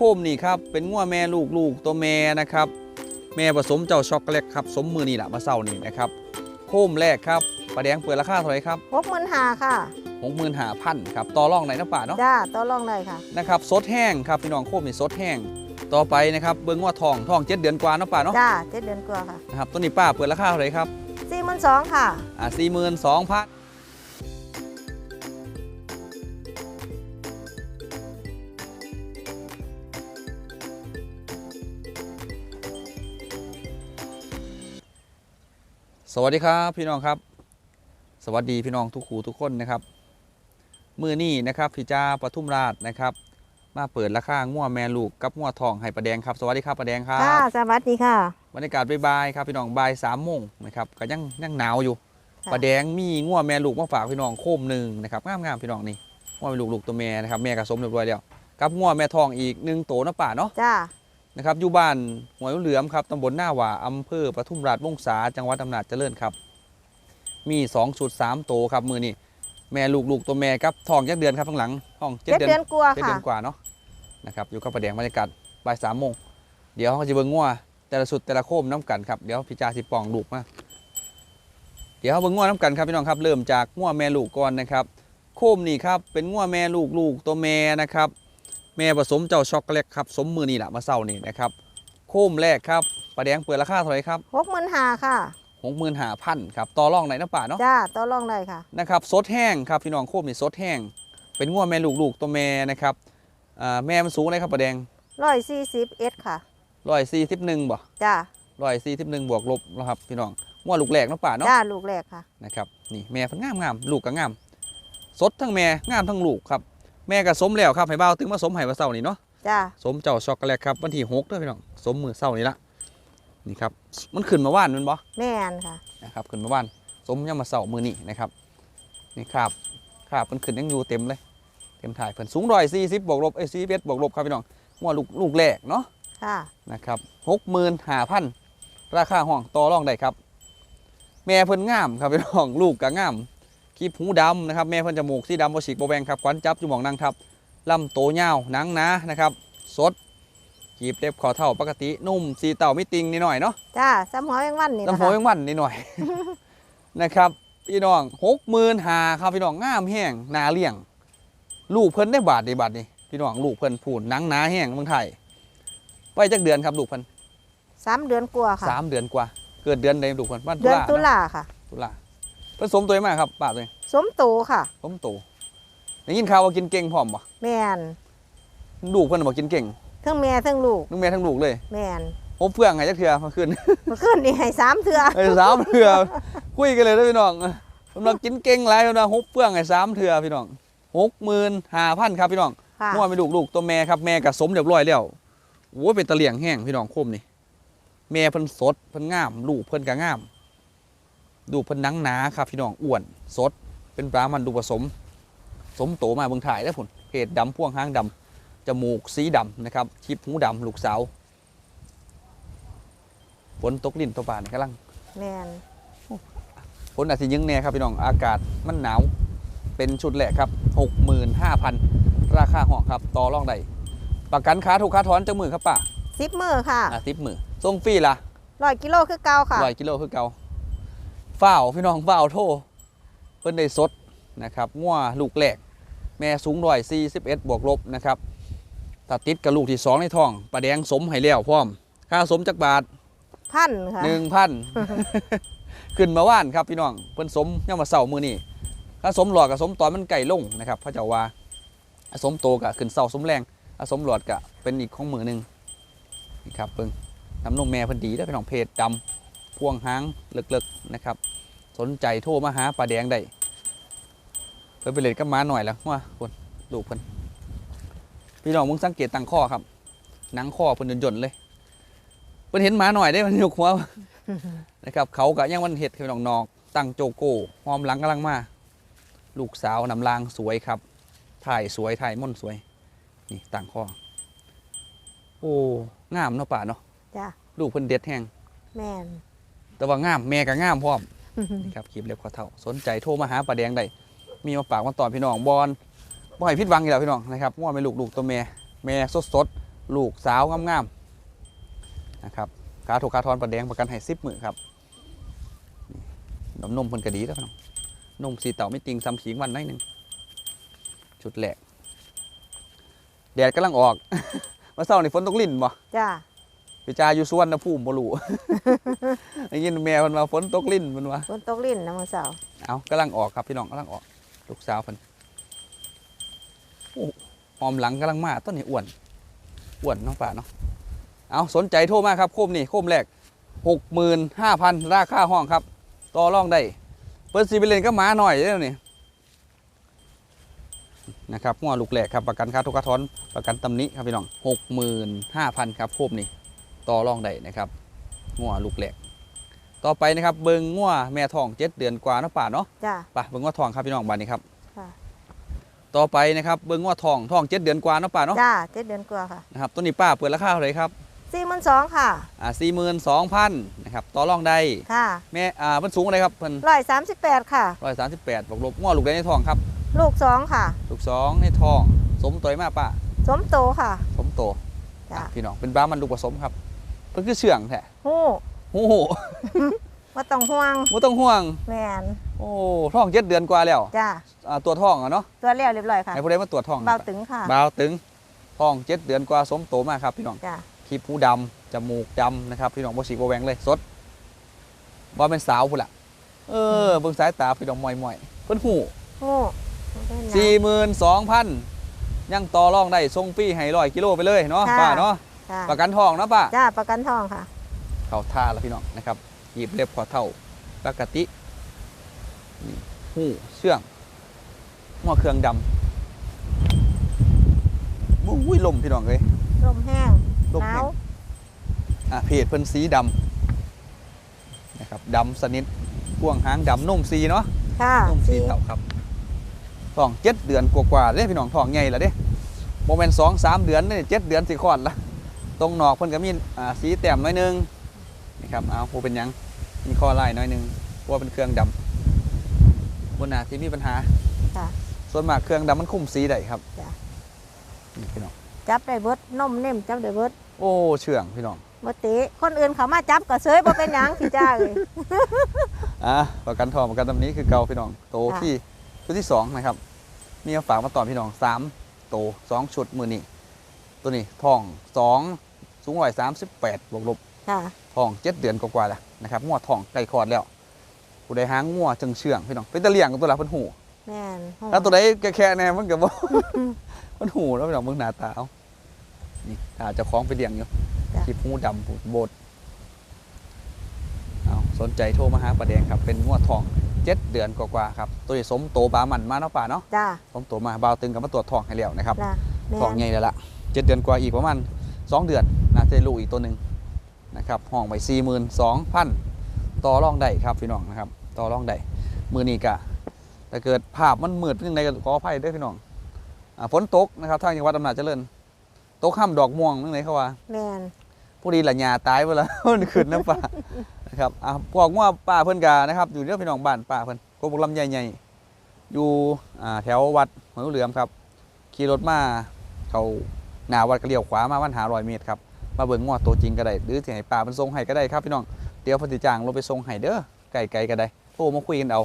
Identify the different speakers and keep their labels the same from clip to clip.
Speaker 1: คมนี่ครับเป็นงัวแม่ลูกลูกตัวแม่นะครับ แม่ผสมเจ้าช็อกโกแลตครับสมมือนี่แหละมาเศร้านี่นะครับโคมแรกครับปลาแดงเปิดราคาเท่าไหร่ครับ
Speaker 2: หกหมื่นหาค่ะ
Speaker 1: หกหมื่นห้าพันครับต่อรองไหนน้ำป่าเนาะ
Speaker 2: จ้าต่อรองเลยค่ะ
Speaker 1: นะครับสดแห้งครับพี่น้องโคมนี่สดแห้งต่อไปนะครับเบิ้งว่าทองทองเจ็ดเดือนกว่าเนาะป่าเนาะ
Speaker 2: จ้าเจ็ดเดือนกว่าค่ะ
Speaker 1: นะครับตัวนี้ป้าเปิดราคาเท่าไหร่ครับ
Speaker 2: สี่หมื่นสองค่ะ
Speaker 1: อ่าสี่หมื่นสองพัน สวัสดีครับพี่น้องครับ สวัสดีพี่น้องทุกครูทุกคนนะครับมือนี้นะครับพี่จ้าปทุมราชนะครับ มาเปิดราคาง่วแม่ลูกกับง่วทองให้ประแดงครับ สวัสดีครับประแดงครับ
Speaker 2: ค่ะสวัสดีค่ะ
Speaker 1: บรรยากาศบ่ายๆครับพี่น้องบ่ายสามโมงนะครับก็ยังยังหนาวอยู่
Speaker 2: ค่ะ
Speaker 1: ปลาแดงมีง่วแม่ลูกมาฝากพี่น้องโคมหนึ่งนะครับงามๆพี่น้องนี่ง่วแม่ลูกลูกตัวแม่นะครับแม่กระสมเรียบร้อยแล้วกับง่วแม่ทองอีกหนึ่งโตนะป่าเนาะ
Speaker 2: จ้า
Speaker 1: นะครับอยู่บ้านหัวเหลือมครับตำบลหน้าหว่าอำเภอปทุมราชวงศาจังหวัดอำนาจเจริญครับ มี2ชุด3โตครับมือนี่แม่ลูกลูกตัวแม่ครับทองยักเดือนครับข้างหลังท้องเจ็ด
Speaker 2: เจ็ด
Speaker 1: เดือน
Speaker 2: เดือนกว่า
Speaker 1: เจ็ด
Speaker 2: ค่ะ
Speaker 1: เดือนกว่าเนาะนะครับอยู่กับประแดงบรรยากาศบ่ายสามโมงเดี๋ยวเขาจะเบิ่งง่วแต่ละสุดแต่ละโคมน้ำกันครับเดี๋ยวพี่จาสิปองลูกมาเดี๋ยวเขาเบิ่งง่วน้ำกันครับพี่น้องครับเริ่มจากง่วแม่ลูกก่อนนะครับ โคมนี่ครับเป็นง่วแม่ลูกลูกตัวแม่นะครับ แม่ผสมเจ้าช็อกโกแลตครับสมมือนี่แหละมาเศร้านี่นะครับโคมแรกครับประแดงเปิดราคาเท่าไหร่ครับ
Speaker 2: หกหมื่นหาค่ะ
Speaker 1: หกหมื่นห้าพันครับต่อรองไหนน้ำป่าเนาะ
Speaker 2: จ้าต่อรองเลยค่ะ
Speaker 1: นะครับสดแห้งครับพี่น้องโคมนี่สดแห้ง เป็นง่วแม่ลูกลูกตัวแม่นะครับอ่าแม่มันสูงเลยครับประแดง
Speaker 2: ร้อยสี่สิบเอ็ดค่ะ
Speaker 1: ร้อยสี่สิบหนึ่งบ่
Speaker 2: จ้า
Speaker 1: ร้อยสี่สิบหนึ่งบวกลบนะครับพี่น้องง่วลูกแรกเนาะป่าเนาะ
Speaker 2: จ้าลูกแรกค่ะ
Speaker 1: นะครับนี่แม่เพิ่นงามงามลูกก็งามสดทั้งแม่งามทั้งลูกครับ แม่ก็สมแล้วครับให้บ่าวตึงมาสมให้มาเศร้านี่เนาะ
Speaker 2: จ้า
Speaker 1: สมเจ้าช็อกโกแลตครับวันที่หกเด้วยพี่น้องสมมือเศร้านี่ละนี่ครับมันขึ้นมาว่านแมันบ่
Speaker 2: แม่นค่ะ
Speaker 1: นะครับขึ้นมาว่านสมยังมาเศร้ามือนี่นะครับนี่ครับครับมันขึ้นยังอยู่เต็มเลย เต็มถ่ายเพิ่นสูงร้อยสี่สิบบวกลบเอ้สี่เบวกลบครับพี่น้องง่วลูกลูกแรกเนาะ
Speaker 2: ค่ะ
Speaker 1: นะครับหกหมื่นห้าพันราคาห้องต่อรองได้ครับ แม่เพิ่นงามครับพี่น้องลูกก็งาม คีบหูดำนะครับแม่เพิ่นจมูกสีดำบ่ฉีกบ่แบงครับขวัญจับอยู่หมองนางทับลำโตยาวหนังหนานะครับสดกีบเล็บคอเท่าปกตินุ่มสีเต่าไม่ติงนิดหน่อยเนาะ
Speaker 2: จ้าซ้ำหัวแมงวันนี่
Speaker 1: ลำ
Speaker 2: นะ
Speaker 1: โพ
Speaker 2: คะ
Speaker 1: งวันนิดหน่อยนะครับพี่น้องหกหมื่นหาครับพี่น้องงามแห้งหนาเลี่ยง ลูกเพิ่นได้บาทดีบาทนี่พี่น้องลูกเพิ่นพูนหนังหนาแห้งเมืองไทยไปจักเดือนครับลูกเพิ่น
Speaker 2: สามเดือนกว่าค่ะ
Speaker 1: สามเดือนกว่า เกิดเดือนใดลูกเพิ่นบ้าน
Speaker 2: เดือนตุ
Speaker 1: นะ
Speaker 2: ลาค่ะ
Speaker 1: ตุลา เพิ่นสมตัวมากครับป้าตัวนี้
Speaker 2: สมโตค่ะ
Speaker 1: สมโตได้ยินข่าวว่ากินเก่งพร้อมบ่
Speaker 2: แม่น
Speaker 1: ลูกเพิ่นบอกกินเก่ง
Speaker 2: ทั้งแม่ทั้งลูก
Speaker 1: ทั้งแม่ทั้งลูกเลย
Speaker 2: แม่น
Speaker 1: โอ้เฟื่องไงจักเทื่อมาขึ้น
Speaker 2: เมื่อคืนนี่ให้สามเทือ
Speaker 1: ไอ้สามเทื่อคุยกันเลยเด้อพี่น้องกำลังกินเก่งหลายกำลังฮบเฟื่องไอ้สามเทื่อพี่น้องหกหมื่นห้าพันครับพี่น้อง
Speaker 2: ค่ะ
Speaker 1: มั่วไม่ลูกลูกตัวแม่ครับแม่กับสมเรียบร้อยแล้วโอ้ยเป็นตะเลียงแห้งพี่น้องคมนี่แม่เพิ่นสดเพิ่นงาม ลูกเพิ่นก็งาม ลูกเพิ่นหนังหนาครับพี่น้องอ้วนสด เป็นปลามันดูผสม สมโตมาเบิ่งถ่ายได้ผลเพจดำพ่วงหางดำจมูกสีดำนะครับชิบหูดำลูกสาวฝนตกลิ้นตัวป่านกำลัง
Speaker 2: แม่น
Speaker 1: ฝนอาจจะยังแน่ครับพี่น้องอากาศมันหนาวเป็นชุดแรกครับ 65,000 ราคาห้องครับต่อรองได้ประกันค้าถูกค้าถอนจังมือครับป้า
Speaker 2: สิบมือค่ะ
Speaker 1: อะสิบมือส่งฟรีละ
Speaker 2: ร้อยกิโลคือเก่าค่ะ
Speaker 1: ร้อยกิโลคือเก่า ฝ้าวพี่น้องฝ้าวโทเพิ่นได้สดนะครับงัวลูกแรกแม่สูงร้อยสี่สิบเอ็ดบวกลบนะครับถ้าติดกับลูกที่สองในท้องปลาแดงสมให้แล้วพร้อม ค่าสมจักบาท
Speaker 2: พันค่ะ
Speaker 1: หนึ่งพันขึ้นมาว่านครับพี่น้องเพิ่นสมย่ามมาเสาร์มือนี่ถ้าสมหลอดกับสมตอนมันไก่ลงนะครับพระเจ้าว่าถ้าสมโตกับขึ้นเสาสมแรงถ้าสมหลอดกับเป็นอีกของมือหนึ่งนี่ครับเพิ่งน้ำนมแม่เพิ่นดีได้อพี่น้องเพจดำ พวงหางเลิกๆนะครับ สนใจโทรมาหาปลาแดงได้เพิ่นไปเล่นกับหม้าหน่อยแล้วว่าคนลูกเพิ่นพี่น้องมึงสังเกตตังข้อครับหนังข้อเพิ่นหย่นๆเลยเพิ่นเห็นหมาหน่อยได้มันยกหัวนะครับเขากับยังวันเห็ดคือน้องนอกตั้งโจโก้หอมหลังกำลังมาลูกสาวนำลางสวยครับ ถ่ายสวยถ่ายม่อนสวย นี่ต่างข้อ โอ้งามเนาะป่าเนาะ
Speaker 2: จ้า
Speaker 1: ลูกเพิ่นเด็ดแห้ง
Speaker 2: แม่น
Speaker 1: แต่ว่างามแม่ก็งามพร้อมนี่ครับคลิปเล็บข้อเท่าสนใจโทรมาหาปลาแดงได้มีมาฝากมาตอนพี่น้องบอลบ่ให้พิดหวังอีกแล้วพี่น้องนะครับว่าไม่ลูกลูกตัวแม่แม่สดสดลูกสาวงามๆนะครับขาถูกขาทอนประแดงประกันให้สิบหมื่นครับนี่นมนมเพิ่นกระดีแล้วพี่น้องนมสีเต่าไม่ติงซ้ำขิงวันหน้อยหนึ่งชุดแรกแดดกำลังออก มาเศร้านี่ฝนตกลิ่นบ่
Speaker 2: จ้า
Speaker 1: พี่จาอยู่สวนนะภูมิบ่รู้ได้ยินแม่เพิ่นว่าฝนตกลิ่นเพิ่นว่า
Speaker 2: ฝนตกลิ้นนะมื้อเช้า
Speaker 1: เอากำลังออกครับพี่น้องกำลังออกลูกสาวเพิ่นโอ้หอมหลังกำลังมาต้นนี้อ้วนอ้วนเน้องป่าเนาะเอาสนใจโทรมาครับโคมนี่โคมแรกหกหมื่นห้าพันราคาห้องครับ ต่อรองได้เปิดซีไปเลนก็หมาหน่อยเด้อนี่นะครับงัวลูกแหลกครับประกันค่าทุกข์ทอนประกันตำหนิครับพี่น้องหกหมื่นห้าพันครับโคมนี่ ต่อรองได้นะครับงัวลูกแหลกต่อไปนะครับเบิงงัวแม่ทองเจ็ดเดือนกว่าเนาะป่าเนาะ
Speaker 2: จ้า
Speaker 1: ไป่ะเบิงงัวทองครับพี่น้องบ้านนี้ครับ
Speaker 2: ค่ะ
Speaker 1: ต่อไปนะครับเบิงงัวทองทองเจ็ดเดือนกว่าเนาะป่าเนาะ
Speaker 2: จ้าเจ็ดเดือนกว่าค่ะ
Speaker 1: นะครับตัวนี้ป้าเปิดราคาเท่าไหร่ครับ
Speaker 2: สี่หมื่นสองค่ะ
Speaker 1: อ่าสี่หมื่นสองพันนะครับต่อรองได้
Speaker 2: ค่ะ
Speaker 1: แม่อ่าเพิ่นสูงอะไรครับเพิ่น
Speaker 2: ร้อยสามสิบแปดค่ะ
Speaker 1: ร้อยสามสิบแปดบวกลบงัวลูกได้ในทองครับ
Speaker 2: ลูกสองค่ะ
Speaker 1: ลูกสองในทอง สมตัวมาป้า
Speaker 2: สมโตค่ะ
Speaker 1: สมโต
Speaker 2: จ้า
Speaker 1: อะพี่น้องเป็นบ้ามันลูกผสมครับ เพิ่นคือเชื่องแท้
Speaker 2: ฮู้
Speaker 1: โอ้โห
Speaker 2: ว่าต้องห่วง
Speaker 1: ไม่ต้องห่วง
Speaker 2: แมน
Speaker 1: โอ้ทองเจ็ดเดือนกว่าแล้ว
Speaker 2: จ้า
Speaker 1: อ่าตัวทองอะเนาะ
Speaker 2: ตัวเลี้ยวเรียบร้อยค่ะ
Speaker 1: ให้ผู้ใดมาตรวจทองหน่
Speaker 2: เบา
Speaker 1: อย
Speaker 2: ตึงค่ะ
Speaker 1: บาวตึงทองเจ็ดเดือนกว่าสมโตมากครับพี่น้อง
Speaker 2: จ้า
Speaker 1: ขี้ผู้ดำจมูกดำนะครับพี่น้องบ่สีบ่แหวงเลยสดว่าเป็นสาวพุ่นล่ะเออเบิ่งสายตาพี่น้องมอยมอยๆเพิ่นหู
Speaker 2: ฮู้บ่เป็นหยัง
Speaker 1: สี่หมื่นสองพันยังต่อรองได้ส่งฟรีให้ร้อยกิโลไปเลยเนาะ
Speaker 2: ค่ะ
Speaker 1: ป้าเนาะ
Speaker 2: จ้า
Speaker 1: ประกันทองเนาะป้า
Speaker 2: จ้าประกันทองค่ะ
Speaker 1: เข้าท่าแล้วพี่น้องนะครับหยิบเล็บขอเท่าปกตินี่หูเชื่องหัวเครื่องดำบุ้ยลมพี่น้องเลย
Speaker 2: ลมแห้ง
Speaker 1: ลม
Speaker 2: หนา
Speaker 1: แห้
Speaker 2: ว
Speaker 1: งอะเพจเพิ่นสีดำนะครับดำสนิทพ่วงหางดำนุ่มสีเนาะ
Speaker 2: ค่ะ
Speaker 1: นุ่มสี
Speaker 2: สี่
Speaker 1: เต่าครับท้องเจ็ดเดือนกว่าๆเด้พี่น้องท้องใหญ่แล้วเด้โมเมนสองสามเดือนนี่เจ็ดเดือนสิคลอดละ ตรงหนอกเพิ่นก็มีอ่าสีแต้มหน้อยหนึงนี่ครับเอาผู้เป็นหยังมีข้อลายหน้อยหนึงเพราะว่าเป็นเครื่องดำบนหนาที่มีปัญหา
Speaker 2: ค่ะ
Speaker 1: ส่วนมากเครื่องดำมันคุมสีได้ครับ
Speaker 2: จ้ะ
Speaker 1: นี่พี่น้อง
Speaker 2: จับได้เบิดนมเน่มจับได้เบิด
Speaker 1: โอ้เชื่องพี่น้อง
Speaker 2: บ่ติคนอื่นเขามาจับก็เสยบ่เป็นหยังพี่จ้าเอ้ย
Speaker 1: อะประกันทองประกันตำนี้คือเก่าพี่น้องโต
Speaker 2: ค่ะ
Speaker 1: ที่ตัวที่สองนะครับมีมาฝากมาตอนพี่น้องสามโตสองชุดมือนี่ตัวนี้ทองสอง สูงร้อยสามสิบแปดบวกลบ
Speaker 2: ค่ะ
Speaker 1: ทองเจ็ดเดือนกว่าๆแล้วนะครับงวดทองไก่คลอดแล้วผู้ใดหางงัวจึงเชื่องพี่น้องเป็นตะเลี่ยงกับตัวละเพิ่นหู
Speaker 2: แม่นฮู้
Speaker 1: แล้วตัวใดแค่ๆแน่มันก็บ่มันหูแล้วพี่น้องมึงหน้าตาเอานี่ตาเจะคล้าของไปเลี้ยงอยู่คลิปหูดำผูดโบดเอาสนใจโทรมาหาประแดงครับ เป็นงวดทองเจ็ดเดือนกว่าๆครับ ตัวนี้สมโตบามันมาเนาะป่าเนาะ
Speaker 2: จ้า
Speaker 1: สมโตมาบาวตึงกับมาตรวจทองให้แล้วนะครับ
Speaker 2: จ้าแม่
Speaker 1: ทอง
Speaker 2: น
Speaker 1: ใหญ่แล้วล่ะเจ็ดเดือนกว่าอีกประมาณสองเดือน น่าจะได้ลูกอีกตัวหนึ่งนะครับห้องไปสี่หมื่นสองพันต่อรองได้ครับพี่น้องนะครับต่อรองได้มือนี้กะถ้าเกิดภาพมันมืดยังไงก็ขออภัยด้วยพี่น้องอ่าฝนตกนะครับทางจังหวัดอำนาจเจริญตกข้ามดอกม่วงนั่นเลยเขาว่า
Speaker 2: แม่น
Speaker 1: ผู้ดีหละหยาตายไปแล้วมันขึ้นน้ำป่านะครับอะพวกว่าป่าเพิ่นกานะครับ อยู่เรื่องพี่น้องบ้านป่าเพิ่นกบกลำใหญ่ๆอยู่อ่าแถววัดหอยเหลือมครับ ขี่รถมาเขาหนาวัดก็เลี้ยวขวามาวันหาร้อยเมตรครับ มาเบิ่งงวดตัวจริงก็ได้หรือสิให้ป่าเป็นทรงให้ก็ได้ครับพี่น้องเดี๋ยวเพนธิจ้างลงไปทรงให้เด้อไก่ไก่ก็ได้โทรมาคุยกันเอา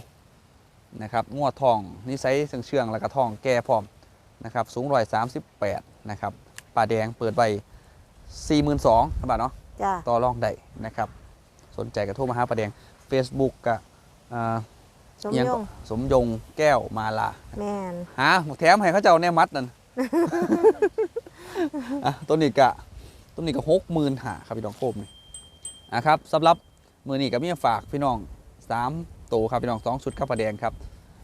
Speaker 1: นะครับงวดทองนิสัยเชื่องเชื่องๆแล้วก็ทองแก่พร้อมนะครับสูงร้อยสามสิบแปดนะครับป่าแดงเปิดไว้สี่หมื่นสองครับบาทเนาะ
Speaker 2: จ้า
Speaker 1: ต่อรองได้นะครับ สนใจก็โทรมาหาประแดง Facebook กับอ่า
Speaker 2: สม
Speaker 1: อิหง
Speaker 2: ย
Speaker 1: ก็
Speaker 2: ง
Speaker 1: สมยงแก้วมาลา
Speaker 2: แม่น
Speaker 1: หาแถมให้เขาเจ้าแน่มัดนั่นอะตัวนี้กะ ตัวนี้ก็หกหมื่นหาครับพี่น้องโคมนี่อะครับสำหรับมือนี้ก็มีฝากพี่น้องสามตัวครับพี่น้องสองชุดครับประแดงครับ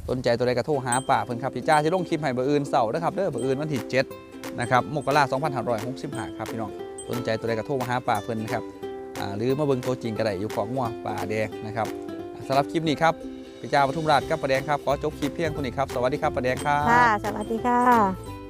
Speaker 1: สนใจตัวใดก็โทหาป่าเพิ่นครับพี่จ้าที่ลงคลิปให้เบอร์อื่นเสาร์นะครับเด้อเบอร์อื่นวันที่เจ็ดนะครับมกราสองพันห้าร้อยหกสิบห้าครับพี่น้องสนใจตัวใดก็โทมาหาป่าเพิ่นนะครับหรือมาเบิ่งตัวจริงก็ได้อยู่ของงัวป่าแดงนะครับสำหรับคลิปนี้ครับพี่จ้าปทุมราชกับประแดงครับขอจบคลิปเพียงเท่านี้ครับสวัสดีครับประแดงครับ
Speaker 2: ค่ะสวัสดีค่ะ